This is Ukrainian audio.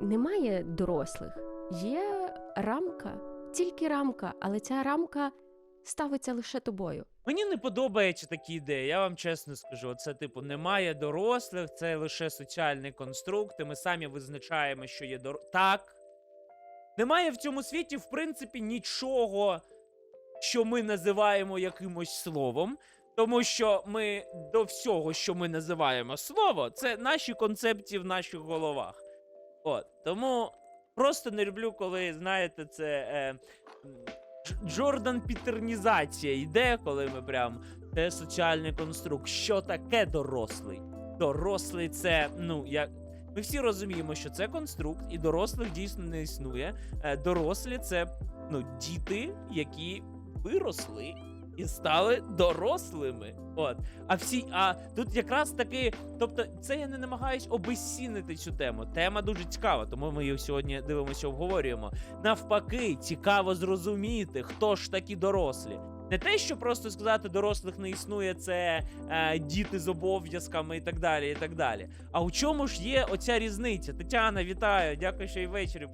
немає дорослих, є рамка, тільки рамка, але ця рамка ставиться лише тобою. Мені не подобаються такі ідеї, я вам чесно скажу. Це, типу, немає дорослих, це лише соціальний конструкт, і ми самі визначаємо, що є дор... Так. Немає в цьому світі, в принципі, нічого, що ми називаємо якимось словом. Тому що ми до всього, що ми називаємо слово, це наші концепції в наших головах. От. Тому просто не люблю, коли, знаєте, це. Е, Джордан Пітернізація йде, коли ми прям це соціальний конструкт. Що таке дорослий? Дорослий це, ну, як. Ми всі розуміємо, що це конструкт, і дорослих дійсно не існує. Е, Дорослі це ну, діти, які виросли і стали дорослими. От. А всі, а тут якраз таки, тобто, це я не намагаюсь обезцінити цю тему. Тема дуже цікава, тому ми її сьогодні дивимося, обговорюємо. Навпаки, цікаво зрозуміти, хто ж такі дорослі. Не те, що просто сказати, дорослих не існує, це е, діти з обов'язками і так далі. і так далі. А у чому ж є оця різниця? Тетяна, вітаю! Дякую, що і ввечері.